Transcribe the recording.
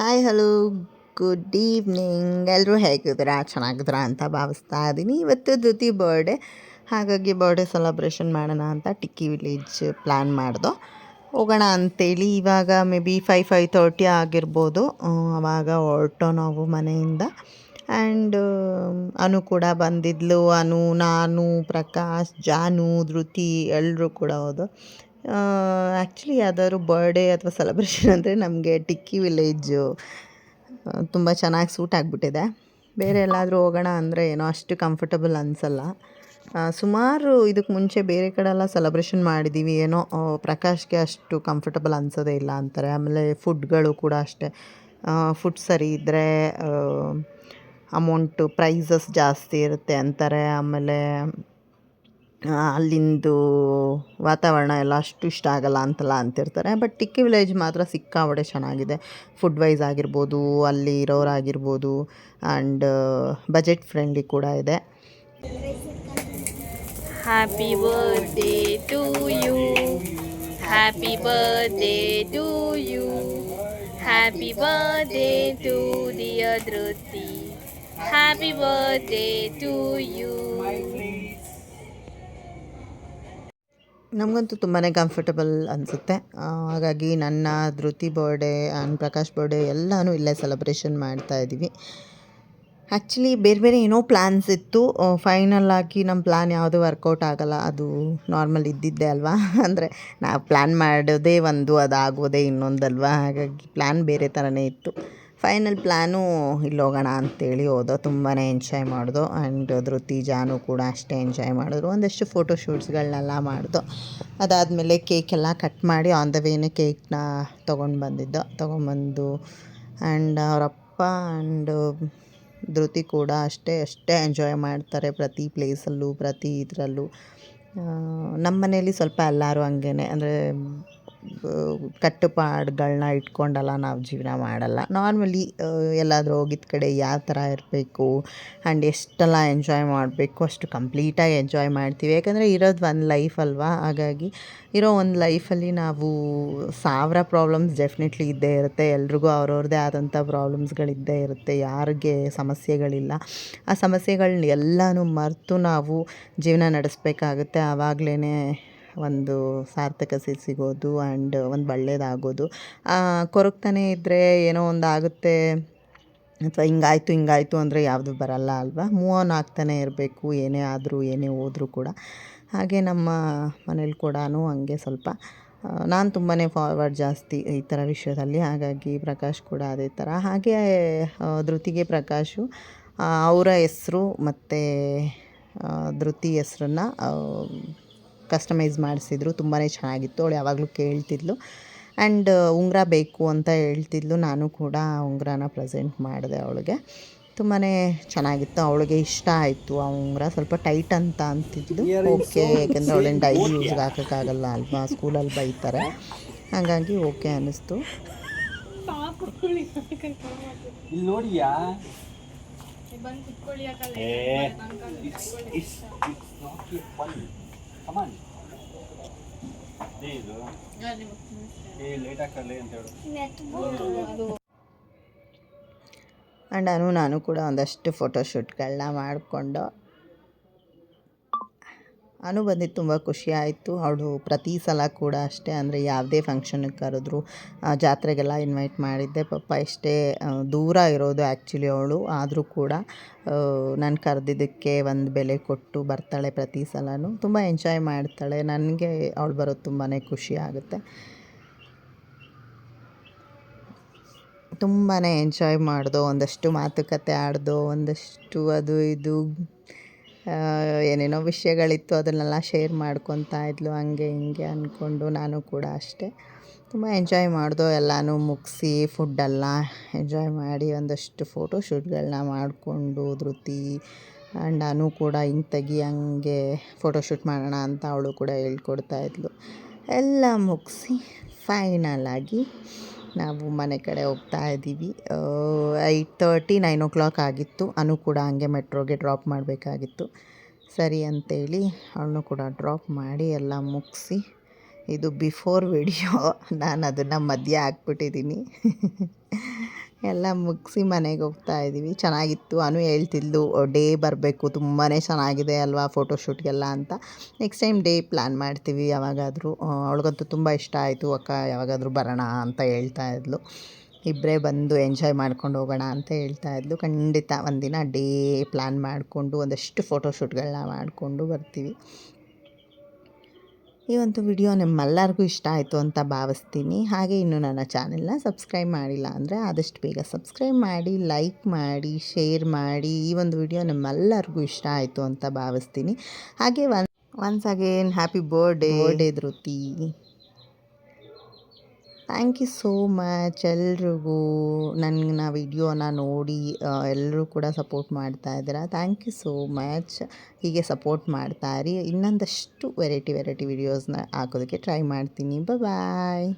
Hi hello good evening ಎಲ್ಲರೂ ಹೇಗಿದ್ದೀರಾ? ಚೆನ್ನಾಗಿದ್ದೀರಾ ಅಂತ ಭಾವಿಸ್ತಾ ಇದ್ದೀನಿ. ಇವತ್ತು ಧೃತಿ ಬರ್ಡೇ ಹಾಗಾಗಿ ಬರ್ಡೇ ಸೆಲೆಬ್ರೇಷನ್ ಮಾಡೋಣ ಅಂತ ಟಿಕ್ಕಿ ವಿಲೇಜ್ ಪ್ಲ್ಯಾನ್ ಮಾಡ್ದೋ. ಹೋಗೋಣ ಅಂತೇಳಿ. ಇವಾಗ maybe five five thirty ಆಗಿರ್ಬೋದು. ಆ, ಅವಾಗ ಹೊರಟೋ ನಾವು ಮನೆಯಿಂದ. ಆ್ಯಂಡ್ ಅನು ಕೂಡ ಬಂದಿದ್ಲು. ಅನು ನಾನು ಪ್ರಕಾಶ್ ಜಾನು ಧೃತಿ ಎಲ್ಲರೂ ಕೂಡ ಹೋದು. ಆ್ಯಕ್ಚುಲಿ ಯಾವ್ದಾದ್ರು ಬರ್ಡೇ ಅಥವಾ ಸೆಲೆಬ್ರೇಷನ್ ಅಂದರೆ ನಮಗೆ ಟಿಕ್ಕಿ ವಿಲೇಜು ತುಂಬ ಚೆನ್ನಾಗಿ ಸೂಟ್ ಆಗಿಬಿಟ್ಟಿದೆ. ಬೇರೆ ಎಲ್ಲಾದರೂ ಹೋಗೋಣ ಅಂದರೆ ಏನೋ ಅಷ್ಟು ಕಂಫರ್ಟಬಲ್ ಅನಿಸಲ್ಲ. ಸುಮಾರು ಇದಕ್ಕೆ ಮುಂಚೆ ಬೇರೆ ಕಡೆ ಎಲ್ಲ ಸೆಲೆಬ್ರೇಷನ್ ಮಾಡಿದ್ದೀವಿ ಏನೋ ಪ್ರಕಾಶ್ಗೆ ಅಷ್ಟು ಕಂಫರ್ಟಬಲ್ ಅನಿಸೋದೇ ಇಲ್ಲ ಅಂತಾರೆ. ಆಮೇಲೆ ಫುಡ್ಗಳು ಕೂಡ ಅಷ್ಟೇ. ಫುಡ್ ಸರಿ ಇದ್ದರೆ ಅಮೌಂಟು ಪ್ರೈಸಸ್ ಜಾಸ್ತಿ ಇರುತ್ತೆ ಅಂತಾರೆ. ಆಮೇಲೆ ಅಲ್ಲಿಂದು ವಾತಾವರಣ ಎಲ್ಲ ಅಷ್ಟು ಇಷ್ಟ ಆಗಲ್ಲ ಅಂತೆಲ್ಲ ಅಂತಿರ್ತಾರೆ. ಬಟ್ ಟಿಕ್ಕಿ ವಿಲೇಜ್ ಮಾತ್ರ ಸಿಕ್ಕಾಬಡೆ ಚೆನ್ನಾಗಿದೆ. ಫುಡ್ ವೈಸ್ ಆಗಿರ್ಬೋದು, ಅಲ್ಲಿ ಇರೋರಾಗಿರ್ಬೋದು ಆ್ಯಂಡ್ ಬಜೆಟ್ ಫ್ರೆಂಡ್ಲಿ ಕೂಡ ಇದೆ. Happy birthday to you happy birthday to you happy birthday to dear Dhriti happy birthday to you. ನಮಗಂತೂ ತುಂಬಾ ಕಂಫರ್ಟಬಲ್ ಅನಿಸುತ್ತೆ. ಹಾಗಾಗಿ ನನ್ನ Dhriti birthday and Prakash birthday ಎಲ್ಲನೂ ಇಲ್ಲೇ ಸೆಲೆಬ್ರೇಷನ್ ಮಾಡ್ತಾ ಇದ್ದೀವಿ ಆ್ಯಕ್ಚುಲಿ ಬೇರೆ ಬೇರೆ ಏನೋ ಪ್ಲ್ಯಾನ್ಸ್ ಇತ್ತು. ಫೈನಲ್ ಆಗಿ ನಮ್ಮ ಪ್ಲ್ಯಾನ್ ಯಾವುದೂ ವರ್ಕೌಟ್ ಆಗಲ್ಲ, ಅದು ನಾರ್ಮಲ್ ಇದ್ದಿದ್ದೆ ಅಲ್ವಾ? ಅಂದರೆ ನಾವು ಪ್ಲ್ಯಾನ್ ಮಾಡೋದೇ ಒಂದು, ಅದಾಗೋದೇ ಇನ್ನೊಂದಲ್ವಾ? ಹಾಗಾಗಿ ಪ್ಲ್ಯಾನ್ ಬೇರೆ ಥರನೇ ಇತ್ತು. ಫೈನಲ್ ಪ್ಲ್ಯಾನು ಇಲ್ಲಿ ಹೋಗೋಣ ಅಂತೇಳಿ ಹೋದೋ ತುಂಬಾ ಎಂಜಾಯ್ ಮಾಡಿದೋ ಆ್ಯಂಡ್ ಧೃತಿ ಜಾನು ಕೂಡ ಅಷ್ಟೇ ಎಂಜಾಯ್ ಮಾಡಿದ್ರು. ಒಂದಷ್ಟು ಫೋಟೋ ಶೂಟ್ಸ್ಗಳನ್ನೆಲ್ಲ ಮಾಡಿದೋ. ಅದಾದಮೇಲೆ ಕೇಕೆಲ್ಲ ಕಟ್ ಮಾಡಿ ಆನ್ ದ ವೇನೇ ಕೇಕ್ನ ತೊಗೊಂಡು ಬಂದಿದ್ದೋ ತೊಗೊಂಬಂದು ಆ್ಯಂಡ್ ಅವರಪ್ಪ ಆ್ಯಂಡ್ ಧೃತಿ ಕೂಡ ಅಷ್ಟೇ ಅಷ್ಟೇ ಎಂಜಾಯ್ ಮಾಡ್ತಾರೆ ಪ್ರತಿ ಪ್ಲೇಸಲ್ಲೂ ಪ್ರತಿ ಇದರಲ್ಲೂ. ನಮ್ಮ ಮನೇಲಿ ಸ್ವಲ್ಪ ಎಲ್ಲರೂ ಹಂಗೇ ಅಂದರೆ ಕಟ್ಟುಪಾಡುಗಳನ್ನ ಇಟ್ಕೊಂಡಲ್ಲ, ನಾವು ಜೀವನ ಮಾಡಲ್ಲ. ನಾರ್ಮಲಿ ಎಲ್ಲಾದರೂ ಹೋಗಿದ್ದ ಕಡೆ ಯಾವ ಥರ ಇರಬೇಕು ಆ್ಯಂಡ್ ಎಷ್ಟೆಲ್ಲ ಎಂಜಾಯ್ ಮಾಡಬೇಕು, ಅಷ್ಟು ಕಂಪ್ಲೀಟಾಗಿ ಎಂಜಾಯ್ ಮಾಡ್ತೀವಿ. ಯಾಕಂದರೆ ಇರೋದು ಒಂದು ಲೈಫ್ ಅಲ್ವಾ? ಹಾಗಾಗಿ ಇರೋ ಒಂದು ಲೈಫಲ್ಲಿ ನಾವು ಸಾವಿರ ಪ್ರಾಬ್ಲಮ್ಸ್ ಡೆಫಿನೆಟ್ಲಿ ಇದ್ದೇ ಇರುತ್ತೆ. ಎಲ್ರಿಗೂ ಅವ್ರವ್ರದ್ದೇ ಆದಂಥ ಪ್ರಾಬ್ಲಮ್ಸ್ಗಳಿದ್ದೇ ಇರುತ್ತೆ. ಯಾರಿಗೆ ಸಮಸ್ಯೆಗಳಿಲ್ಲ. ಆ ಸಮಸ್ಯೆಗಳನ್ನ ಎಲ್ಲನೂ ಮರೆತು ನಾವು ಜೀವನ ನಡೆಸಬೇಕಾಗುತ್ತೆ. ಆವಾಗಲೇ ಒಂದು ಸಾರ್ಥಕ ಸಿ ಸಿಗೋದು ಆ್ಯಂಡ್ ಒಂದು ಒಳ್ಳೇದಾಗೋದು. ಕೊರಗ್ತಾನೆ ಇದ್ದರೆ ಏನೋ ಒಂದು ಆಗುತ್ತೆ. ಅಥವಾ ಹಿಂಗಾಯ್ತು ಹಿಂಗಾಯ್ತು ಅಂದರೆ ಯಾವುದು ಬರಲ್ಲ ಅಲ್ವಾ? ಮೂವ್ ಆನ್ ಆಗ್ತಾನೆ ಇರಬೇಕು, ಏನೇ ಆದರೂ, ಏನೇ ಹೋದರೂ ಕೂಡ. ಹಾಗೆ ನಮ್ಮ ಮನೇಲಿ ಕೂಡ ಹಂಗೆ ಸ್ವಲ್ಪ. ನಾನು ತುಂಬಾ ಫಾರ್ವರ್ಡ್ ಜಾಸ್ತಿ ಈ ಥರ ವಿಷಯದಲ್ಲಿ. ಹಾಗಾಗಿ ಪ್ರಕಾಶ್ ಕೂಡ ಅದೇ ಥರ ಹಾಗೆ ಧೃತಿಗೆ ಪ್ರಕಾಶು ಅವರ ಹೆಸರು ಮತ್ತು ಧೃತಿ ಹೆಸ್ರನ್ನ ಕಸ್ಟಮೈಸ್ ಮಾಡಿಸಿದ್ರು ತುಂಬಾ ಚೆನ್ನಾಗಿತ್ತು. ಅವಳು ಯಾವಾಗಲೂ ಕೇಳ್ತಿದ್ಲು. ಆ್ಯಂಡ್ ಉಂಗುರ ಬೇಕು ಅಂತ ಹೇಳ್ತಿದ್ಲು. ನಾನು ಕೂಡ ಉಂಗುರನ ಪ್ರೆಸೆಂಟ್ ಮಾಡಿದೆ ಅವಳಿಗೆ. ತುಂಬಾ ಚೆನ್ನಾಗಿತ್ತು. ಅವಳಿಗೆ ಇಷ್ಟ ಆಯಿತು ಆ ಉಂಗುರ. ಸ್ವಲ್ಪ ಟೈಟ್ ಅಂತ ಅಂತಿದ್ಲು. ಓಕೆ ಯಾಕೆಂದರೆ ಅವಳೇನು ಡೈಲಿ ಯೂಸ್ಗೆ ಹಾಕೋಕ್ಕಾಗಲ್ಲ ಅಲ್ವಾ? ಸ್ಕೂಲಲ್ಲಿ ಬೈತಾರೆ. ಹಾಗಾಗಿ ಓಕೆ ಅನ್ನಿಸ್ತು. ಇಲ್ಲಿ ನೋಡಿಯಾ? ಏ ಫನ್ ಕಮಾನ್. ಇದು. ಏ ಲೇಟ್ ಹಾಕಲ್ಲ ಅಂತ ಹೇಳು. ಆ್ಯಂಡ್ ಅನು ನಾನು ಕೂಡ ಒಂದಷ್ಟು ಫೋಟೋಶೂಟ್ಗಳನ್ನ ಮಾಡಿಕೊಂಡು ಅನು ಬಂದಿದ್ದು ತುಂಬ ಖುಷಿ ಆಯಿತು. ಅವಳು ಪ್ರತಿ ಸಲ ಕೂಡ ಅಷ್ಟೇ, ಅಂದರೆ ಯಾವುದೇ ಫಂಕ್ಷನ್ಗೆ ಕರೆದ್ರು ಜಾತ್ರೆಗೆಲ್ಲ ಇನ್ವೈಟ್ ಮಾಡಿದ್ದೆ. ಪಾಪ ಇಷ್ಟೇ ದೂರ ಇರೋದು ಆ್ಯಕ್ಚುಲಿ ಅವಳು. ಆದರೂ ಕೂಡ ನಾನು ಕರೆದಿದ್ದಕ್ಕೆ ಒಂದು ಬೆಲೆ ಕೊಟ್ಟು ಬರ್ತಾಳೆ ಪ್ರತಿ ಸಲನೂ. ತುಂಬ ಎಂಜಾಯ್ ಮಾಡ್ತಾಳೆ. ನನಗೆ ಅವಳು ಬರೋದು ತುಂಬಾ ಖುಷಿ ಆಗುತ್ತೆ. ತುಂಬಾ ಎಂಜಾಯ್ ಮಾಡಿದೋ, ಒಂದಷ್ಟು ಮಾತುಕತೆ ಆಡ್ದೋ, ಒಂದಷ್ಟು ಅದು ಇದು ಏನೇನೋ ವಿಷಯಗಳಿತ್ತು ಅದನ್ನೆಲ್ಲ ಶೇರ್ ಮಾಡ್ಕೊತಾ ಇದ್ಲು, ಹಂಗೆ ಹಿಂಗೆ ಅಂದ್ಕೊಂಡು ನಾನು ಕೂಡ ಅಷ್ಟೇ. ತುಂಬ ಎಂಜಾಯ್ ಮಾಡ್ದೋ, ಎಲ್ಲನೂ ಮುಗಿಸಿ, ಫುಡ್ಡೆಲ್ಲ ಎಂಜಾಯ್ ಮಾಡಿ ಒಂದಷ್ಟು ಫೋಟೋ ಶೂಟ್ಗಳನ್ನ ಮಾಡಿಕೊಂಡು, ಧೃತಿ ನಾನು ಕೂಡ ಹಿಂಗೆ ತೆಗಿ ಹಂಗೆ ಫೋಟೋ ಶೂಟ್ ಮಾಡೋಣ ಅಂತ ಅವಳು ಕೂಡ ಹೇಳ್ಕೊಡ್ತಾ ಇದ್ಲು. ಎಲ್ಲ ಮುಗಿಸಿ ಫೈನಲ್ ಆಗಿ ನಾವು ಮನೆ ಕಡೆ ಹೋಗ್ತಾ ಇದ್ದೀವಿ. Eight thirty, nine o'clock ಆಗಿತ್ತು. ಅನು ಕೂಡ ಹಂಗೆ ಮೆಟ್ರೋಗೆ ಡ್ರಾಪ್ ಮಾಡಬೇಕಾಗಿತ್ತು. ಸರಿ ಅಂತೇಳಿ ಅವಳನ್ನು ಕೂಡ ಡ್ರಾಪ್ ಮಾಡಿ ಎಲ್ಲ ಮುಗಿಸಿ ಇದು ಬಿಫೋರ್ ವಿಡಿಯೋ. ನಾನು ಅದನ್ನು ಮಧ್ಯ ಹಾಕ್ಬಿಟ್ಟಿದ್ದೀನಿ. ಎಲ್ಲ ಮುಗಿಸಿ ಮನೆಗೆ ಹೋಗ್ತಾ ಇದ್ದೀವಿ. ಚೆನ್ನಾಗಿತ್ತು. ಅನು ಹೇಳ್ತಿದ್ಲು ಡೇ ಬರಬೇಕು. ತುಂಬಾ ಚೆನ್ನಾಗಿದೆ ಅಲ್ವಾ ಫೋಟೋಶೂಟ್ಗೆಲ್ಲ ಅಂತ. ನೆಕ್ಸ್ಟ್ ಟೈಮ್ ಡೇ ಪ್ಲ್ಯಾನ್ ಮಾಡ್ತೀವಿ ಯಾವಾಗಾದರೂ. ಅವಳಿಗಂತೂ ತುಂಬ ಇಷ್ಟ ಆಯಿತು. ಅಕ್ಕ, ಯಾವಾಗಾದರೂ ಬರೋಣ ಅಂತ ಹೇಳ್ತಾ ಇದ್ಲು. ಇಬ್ಬರೇ ಬಂದು ಎಂಜಾಯ್ ಮಾಡ್ಕೊಂಡು ಹೋಗೋಣ ಅಂತ ಹೇಳ್ತಾ ಇದ್ಲು. ಖಂಡಿತ ಒಂದಿನ ಡೇ ಪ್ಲ್ಯಾನ್ ಮಾಡಿಕೊಂಡು ಒಂದಷ್ಟು ಫೋಟೋಶೂಟ್ಗಳನ್ನ ಮಾಡಿಕೊಂಡು ಬರ್ತೀವಿ. ಈ ಒಂದು ವಿಡಿಯೋ ನಿಮ್ಮೆಲ್ಲರಿಗೂ ಇಷ್ಟ ಆಯಿತು ಅಂತ ಭಾವಿಸ್ತೀನಿ. ಹಾಗೆ ಇನ್ನು ನನ್ನ ಚಾನೆಲ್ನ ಸಬ್ಸ್ಕ್ರೈಬ್ ಮಾಡಿಲ್ಲ ಅಂದರೆ ಆದಷ್ಟು ಬೇಗ ಸಬ್ಸ್ಕ್ರೈಬ್ ಮಾಡಿ, ಲೈಕ್ ಮಾಡಿ, ಶೇರ್ ಮಾಡಿ, ಈ ಒಂದು ವಿಡಿಯೋ ನಿಮ್ಮೆಲ್ಲರಿಗೂ ಇಷ್ಟ ಆಯಿತು ಅಂತ ಭಾವಿಸ್ತೀನಿ. ಹಾಗೆ one, once again, happy birthday. Dear Dhriti. Thank you so much ಎಲ್ರಿಗೂ. ನನ್ನ ವಿಡಿಯೋನ ನೋಡಿ ಎಲ್ಲರೂ ಕೂಡ ಸಪೋರ್ಟ್ ಮಾಡ್ತಾ ಇದ್ದೀರಾ. Thank you so much. ಹೀಗೆ ಸಪೋರ್ಟ್ ಮಾಡ್ತಾ ಇರಿ. ಇನ್ನೊಂದಷ್ಟು ವೆರೈಟಿ ವೆರೈಟಿ ವಿಡಿಯೋಸ್ನ ಹಾಕೋದಕ್ಕೆ ಟ್ರೈ ಮಾಡ್ತೀನಿ. ಬಾಯ್